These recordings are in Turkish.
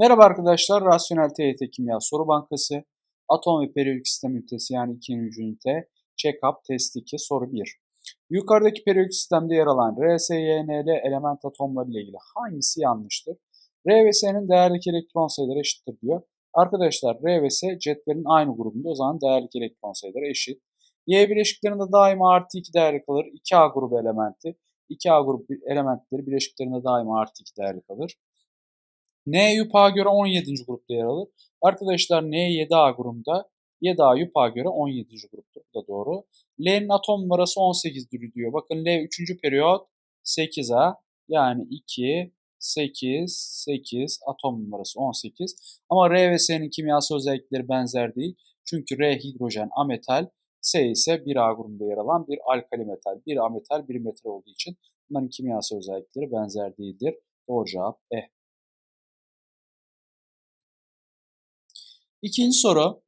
Merhaba arkadaşlar, Rasyonel TYT Kimya Soru Bankası, Atom ve Periyodik Sistem ünitesi yani ikinci ünite, Check-up Test 2 soru 1. Yukarıdaki periyodik sistemde yer alan R, S, Y, N, L element atomları ile ilgili hangisi yanlıştır? R ve S'nin değerlik elektron sayıları eşittir diyor. Arkadaşlar R ve S cetvelin aynı grubunda o zaman değerlik elektron sayıları eşit. Y bileşiklerinde daima artı 2 değerli kalır. 2A grubu elementi. 2A grubu elementleri bileşiklerinde daima artı 2 değerli kalır. N yupağa göre 17. grupta yer alır. Arkadaşlar N 7A grubunda 7A yupağa göre 17. gruptur. Bu da doğru. L'nin atom numarası 18'dir diyor. Bakın L 3. periyot 8A yani 2, 8, 8 atom numarası 18. Ama R ve S'nin kimyasal özellikleri benzer değil. Çünkü R hidrojen ametal, S ise 1A grubunda yer alan bir alkali metal. Bir ametal, bir metal olduğu için bunların kimyasal özellikleri benzer değildir. Doğru cevap E. İkinci soru.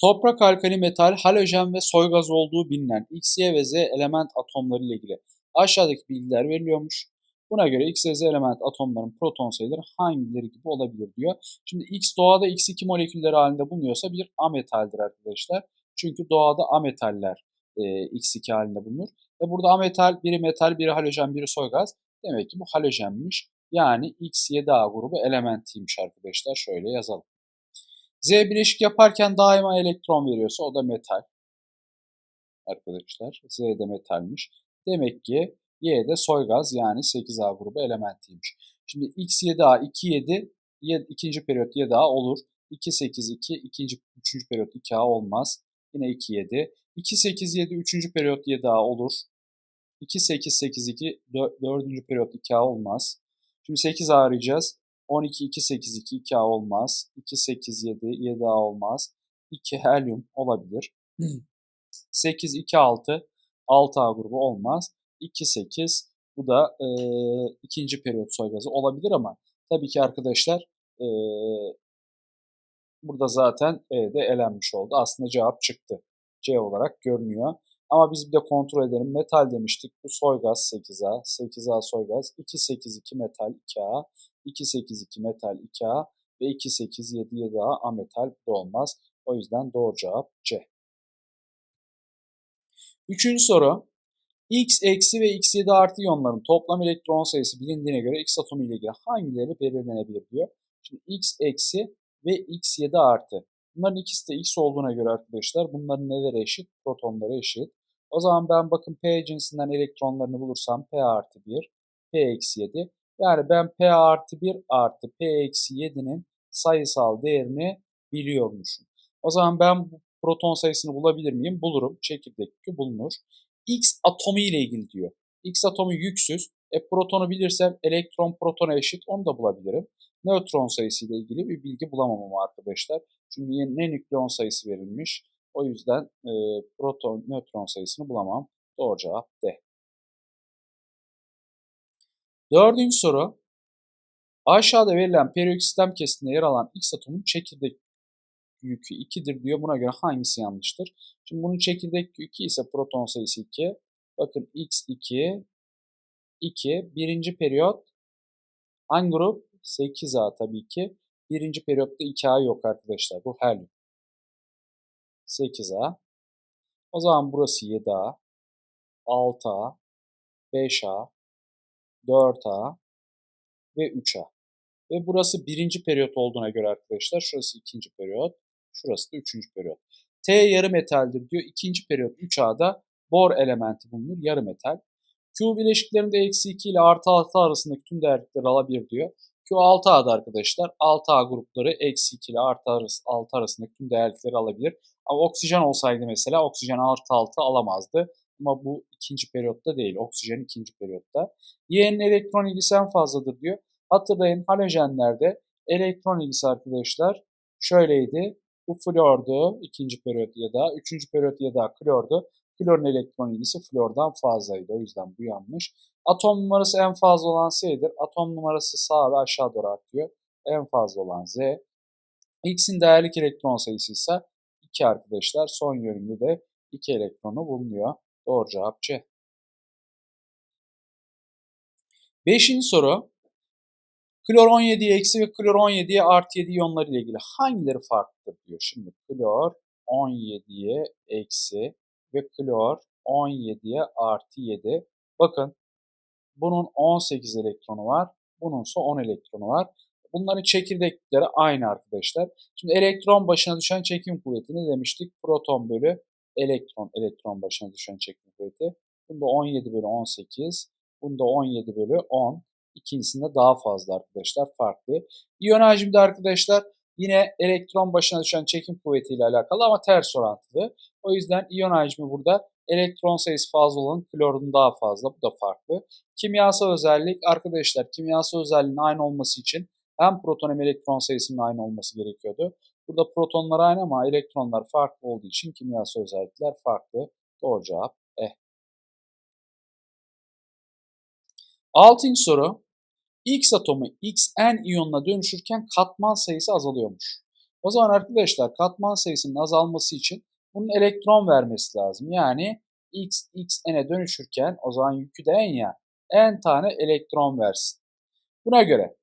Toprak alkali metal, halojen ve soy gaz olduğu bilinen X, Y ve Z element atomları ile ilgili aşağıdaki bilgiler veriliyormuş. Buna göre X ve Z element atomların proton sayıları hangileri gibi olabilir diyor. Şimdi X doğada X2 molekülleri halinde bulunuyorsa bir ametaldir arkadaşlar. Çünkü doğada ametaller e, X2 halinde bulunur. Ve burada ametal, biri metal, biri halojen, biri soy gaz. Demek ki bu halojenmiş. Yani X7A grubu elementiymiş arkadaşlar. Şöyle yazalım. Z bileşik yaparken daima elektron veriyorsa o da metal. Arkadaşlar Z de metalmiş. Demek ki Y de soy gaz yani 8A grubu elementiymiş. Şimdi X7A 27 ikinci periyot 7A olur. 282 ikinci üçüncü periyot 2A olmaz. Yine 27. 287 üçüncü periyot 7A olur. 2882 dördüncü periyot 2A olmaz. Şimdi 8A arayacağız. 12, 2, 8, 2, 2A olmaz. 2, 8, 7, 7A olmaz. 2 helyum olabilir. 8, 2, 6, 6A grubu olmaz. 2, 8 bu da e, ikinci periyot soy gazı olabilir ama tabii ki arkadaşlar e, burada zaten E'de elenmiş oldu. Aslında cevap çıktı. C olarak görünüyor. Ama biz bir de kontrol edelim. Metal demiştik. Bu soy gaz 8A. 8A soy gaz. 282 metal 2A. 282 metal 2A ve 287 7A ametal bu da olmaz. O yüzden doğru cevap C. Üçüncü soru. X eksi ve X7 artı iyonların toplam elektron sayısı bilindiğine göre X atomu ile ilgili hangileri belirlenebilir diyor. Şimdi X eksi ve X7 artı. Bunların ikisi de X olduğuna göre arkadaşlar bunların neleri eşit? Protonları eşit. O zaman ben bakın P cinsinden elektronlarını bulursam P artı 1, P eksi 7. Yani ben P artı 1 artı P eksi 7'nin sayısal değerini biliyormuşum. O zaman ben bu proton sayısını bulabilir miyim? Bulurum. Çekirdek bulunur. X atomu ile ilgili diyor. X atomu yüksüz. E protonu bilirsem elektron protona eşit onu da bulabilirim. Nötron sayısı ile ilgili bir bilgi bulamam ama arkadaşlar. Çünkü ne nükleon sayısı verilmiş. O yüzden e, proton, nötron sayısını bulamam. Doğru cevap D. Dördüncü soru. Aşağıda verilen periyodik sistem kesitinde yer alan X atomun çekirdek yükü 2'dir diyor. Buna göre hangisi yanlıştır? Şimdi bunun çekirdek yükü ise proton sayısı 2. Bakın X2, 2. Birinci periyot hangi grup? 8A tabii ki. Birinci periyotta 2A yok arkadaşlar. Bu helyum. 8A. O zaman burası 7A, 6A, 5A, 4A ve 3A. Ve burası birinci periyot olduğuna göre arkadaşlar şurası ikinci periyot, şurası da üçüncü periyot. T yarı metaldir diyor. İkinci periyot 3A'da bor elementi bulunur yarı metal. Q bileşiklerinde eksi 2 ile artı 6 arasındaki tüm değerlikleri alabilir diyor. Q 6A'da arkadaşlar 6A grupları eksi 2 ile artı 6 arasındaki tüm değerlikleri alabilir. Ama oksijen olsaydı mesela oksijen artı 6 alamazdı. Ama bu ikinci periyotta değil. Oksijen ikinci periyotta. Y'nin elektron ilgisi en fazladır diyor. Hatırlayın halojenlerde elektron ilgisi arkadaşlar şöyleydi. Bu flordu ikinci periyot ya da üçüncü periyot ya da klordu. Klorun elektron ilgisi flordan fazlaydı. O yüzden bu yanlış. Atom numarası en fazla olan S'dir. Atom numarası sağ ve aşağı doğru artıyor. En fazla olan Z. X'in değerlik elektron sayısı ise 2 arkadaşlar. Son yönünde de 2 elektronu bulunuyor. Doğru cevap C. Beşinci soru. Klor 17'ye eksi ve klor 17'ye artı 7 iyonları ile ilgili hangileri farklıdır diyor. Şimdi klor 17'ye eksi ve klor 17'ye artı 7. Bakın bunun 18 elektronu var. Bunun ise 10 elektronu var. Bunların çekirdekleri aynı arkadaşlar. Şimdi elektron başına düşen çekim kuvveti ne demiştik? Proton bölü elektron, elektron başına düşen çekim kuvveti. Bunda 17 bölü 18, bunda 17 bölü 10. İkincisinde daha fazla arkadaşlar farklı. İyon hacmi de arkadaşlar yine elektron başına düşen çekim kuvvetiyle alakalı ama ters orantılı. O yüzden iyon hacmi burada elektron sayısı fazla olan klorun daha fazla. Bu da farklı. Kimyasal özellik arkadaşlar kimyasal özelliğin aynı olması için hem proton hem elektron sayısının aynı olması gerekiyordu. Burada protonlar aynı ama elektronlar farklı olduğu için kimyasal özellikler farklı. Doğru cevap E. Altıncı soru. X atomu Xn iyonuna dönüşürken katman sayısı azalıyormuş. O zaman arkadaşlar katman sayısının azalması için bunun elektron vermesi lazım. Yani X Xn'e dönüşürken o zaman yükü de n ya n tane elektron versin. Buna göre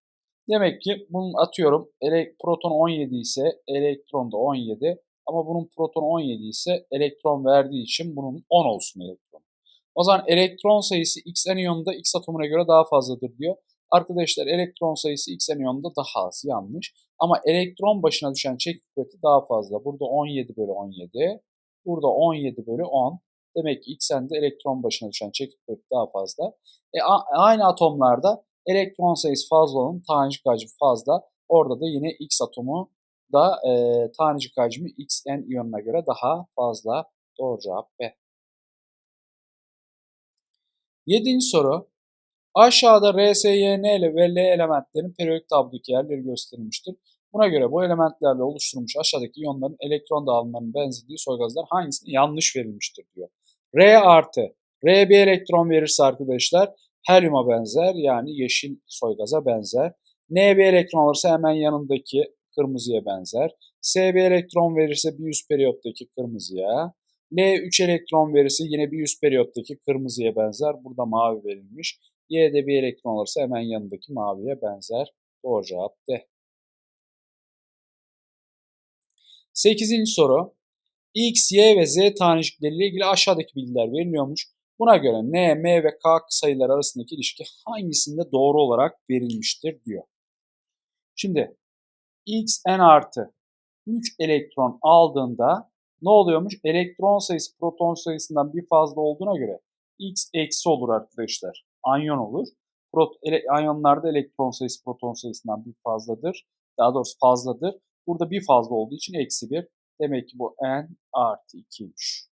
demek ki bunun atıyorum proton 17 ise elektron da 17 ama bunun proton 17 ise elektron verdiği için bunun 10 olsun elektron. O zaman elektron sayısı Xn iyonunda X atomuna göre daha fazladır diyor. Arkadaşlar elektron sayısı Xn iyonunda daha az yanlış. Ama elektron başına düşen çekim kuvveti daha fazla. Burada 17 bölü 17. Burada 17 bölü 10. Demek ki Xn'de elektron başına düşen çekim kuvveti daha fazla. E, aynı atomlarda elektron sayısı fazla olan tanecik hacmi fazla. Orada da yine X atomu da e, tanecik hacmi Xn iyonuna göre daha fazla. Doğru cevap B. Yedinci soru. Aşağıda R, N ve L elementlerin periyodik tablodaki yerleri gösterilmiştir. Buna göre bu elementlerle oluşturulmuş aşağıdaki iyonların elektron dağılımlarının benzediği soygazlar hangisine yanlış verilmiştir diyor. R artı. R bir elektron verirse arkadaşlar helyuma benzer yani yeşil soygaza benzer. N bir elektron alırsa hemen yanındaki kırmızıya benzer. S bir elektron verirse bir üst periyottaki kırmızıya. L 3 elektron verirse yine bir üst periyottaki kırmızıya benzer. Burada mavi verilmiş. Y'de bir elektron alırsa hemen yanındaki maviye benzer. Doğru cevap D. Sekizinci soru. X, Y ve Z tanecikleriyle ilgili aşağıdaki bilgiler veriliyormuş. Buna göre N, M ve K sayılar arasındaki ilişki hangisinde doğru olarak verilmiştir diyor. Şimdi X n artı 3 elektron aldığında ne oluyormuş? Elektron sayısı proton sayısından bir fazla olduğuna göre X eksi olur arkadaşlar. Anyon olur. Prot ele anyonlarda elektron sayısı proton sayısından bir fazladır. Daha doğrusu fazladır. Burada bir fazla olduğu için eksi bir. Demek ki bu n artı 2'ymiş.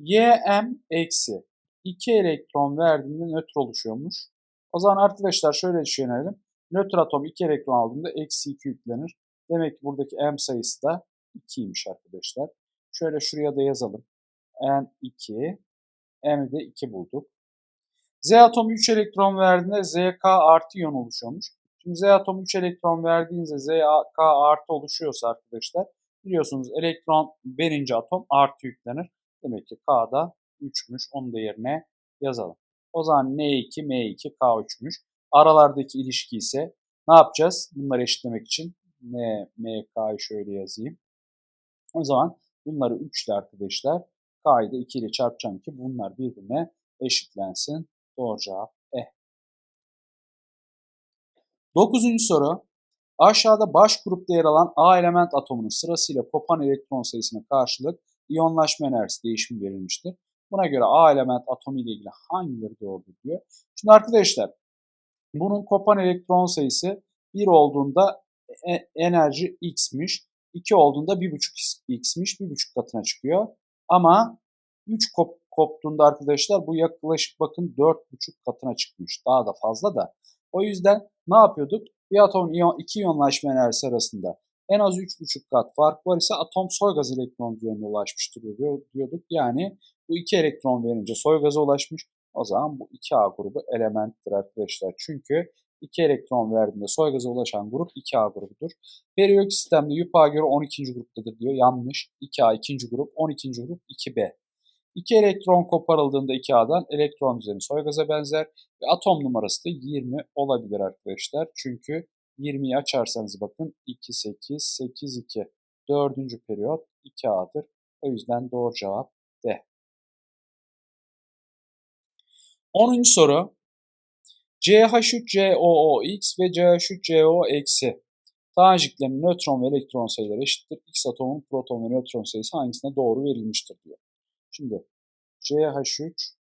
Ym eksi 2 elektron verdiğinde nötr oluşuyormuş. O zaman arkadaşlar şöyle düşünelim. Nötr atom 2 elektron aldığında eksi 2 yüklenir. Demek ki buradaki m sayısı da 2'ymiş arkadaşlar. Şöyle şuraya da yazalım. n2, m'i de 2 bulduk. Z atomu 3 elektron verdiğinde ZK artı iyon oluşuyormuş. Şimdi Z atomu 3 elektron verdiğinizde ZK artı oluşuyorsa arkadaşlar biliyorsunuz elektron verince atom artı yüklenir. Demek ki K'da 3'müş. Onu da yerine yazalım. O zaman N2, M2, K3'müş. Aralardaki ilişki ise ne yapacağız? Bunları eşitlemek için N, M, K'yı şöyle yazayım. O zaman bunları 3 ile arkadaşlar K'yı da 2 ile çarpacağım ki bunlar birbirine eşitlensin. Doğru cevap E. Dokuzuncu soru. Aşağıda baş grupta yer alan A element atomunun sırasıyla kopan elektron sayısına karşılık iyonlaşma enerjisi değişimi verilmiştir. Buna göre A element atomu ile ilgili hangileri doğrudur diyor. Şimdi arkadaşlar bunun kopan elektron sayısı 1 olduğunda e, enerji x'miş. 2 olduğunda 1.5 x'miş. 1.5 katına çıkıyor. Ama 3 kop, koptuğunda arkadaşlar bu yaklaşık bakın 4.5 katına çıkmış. Daha da fazla da. O yüzden ne yapıyorduk? Bir atomun iyon, iki iyonlaşma enerjisi arasında en az 3.5 kat fark var ise atom soy gaz elektron düzeyine ulaşmıştır diyorduk. Yani bu iki elektron verince soy gaza ulaşmış. O zaman bu 2A grubu elementtir arkadaşlar. Çünkü 2 elektron verdiğinde soy gaza ulaşan grup 2A grubudur. Periyodik sistemde YUPA'ya göre 12. gruptadır diyor. Yanlış. 2A ikinci grup, 12. grup 2B. İki elektron koparıldığında 2A'dan elektron düzeni soy gaza benzer ve atom numarası da 20 olabilir arkadaşlar. Çünkü 20'yi açarsanız bakın 2, 8, 8, 2. Dördüncü periyot 2A'dır. O yüzden doğru cevap D. 10. soru. CH3COOX ve CH3CO eksi taneciklerin nötron ve elektron sayıları eşittir. X atomun proton ve nötron sayısı hangisine doğru verilmiştir diyor. Şimdi CH3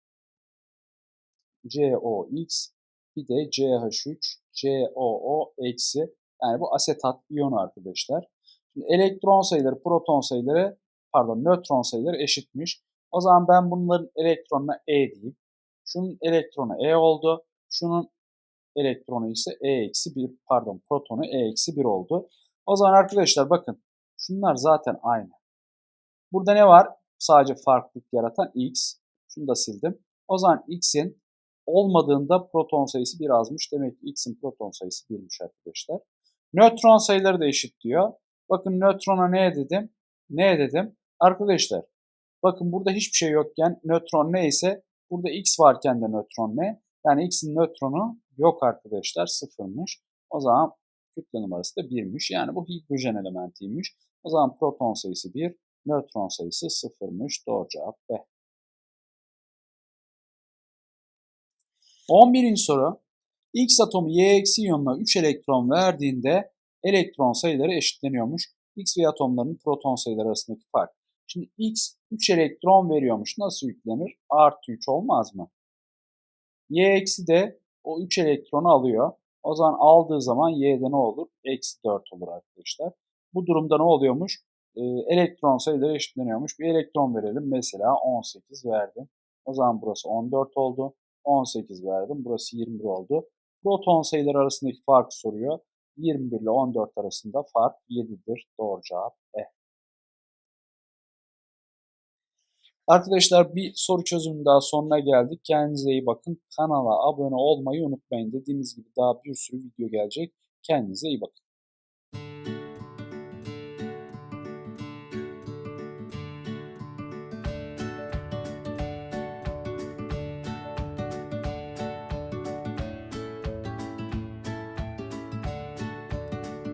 COX bir de CH3 COO eksi yani bu asetat iyonu arkadaşlar. Şimdi elektron sayıları, proton sayıları, pardon nötron sayıları eşitmiş. O zaman ben bunların elektronuna E diyeyim. Şunun elektronu E oldu. Şunun elektronu ise E eksi 1 pardon protonu E eksi 1 oldu. O zaman arkadaşlar bakın şunlar zaten aynı. Burada ne var? Sadece farklılık yaratan X. Şunu da sildim. O zaman X'in olmadığında proton sayısı 1 azmış. Demek ki X'in proton sayısı 1'miş arkadaşlar. Nötron sayıları da eşit diyor. Bakın nötrona ne dedim? Ne dedim? Arkadaşlar bakın burada hiçbir şey yokken nötron neyse burada X varken de nötron ne? Yani X'in nötronu yok arkadaşlar sıfırmış. O zaman kütle numarası da 1'miş. Yani bu hidrojen elementiymiş. O zaman proton sayısı 1, nötron sayısı sıfırmış. Doğru cevap B. 11. soru. X atomu Y eksi iyonuna 3 elektron verdiğinde elektron sayıları eşitleniyormuş. X ve atomların proton sayıları arasındaki fark. Şimdi X 3 elektron veriyormuş. Nasıl yüklenir? Artı 3 olmaz mı? Y eksi de o 3 elektronu alıyor. O zaman aldığı zaman Y'de ne olur? Eksi 4 olur arkadaşlar. Bu durumda ne oluyormuş? Ee, elektron sayıları eşitleniyormuş. Bir elektron verelim. Mesela 18 verdim. O zaman burası 14 oldu. 18 verdim. Burası 21 oldu. Proton sayıları arasındaki farkı soruyor. 21 ile 14 arasında fark 7'dir. Doğru cevap E. Arkadaşlar bir soru çözümünün daha sonuna geldik. Kendinize iyi bakın. Kanala abone olmayı unutmayın. Dediğimiz gibi daha bir sürü video gelecek. Kendinize iyi bakın.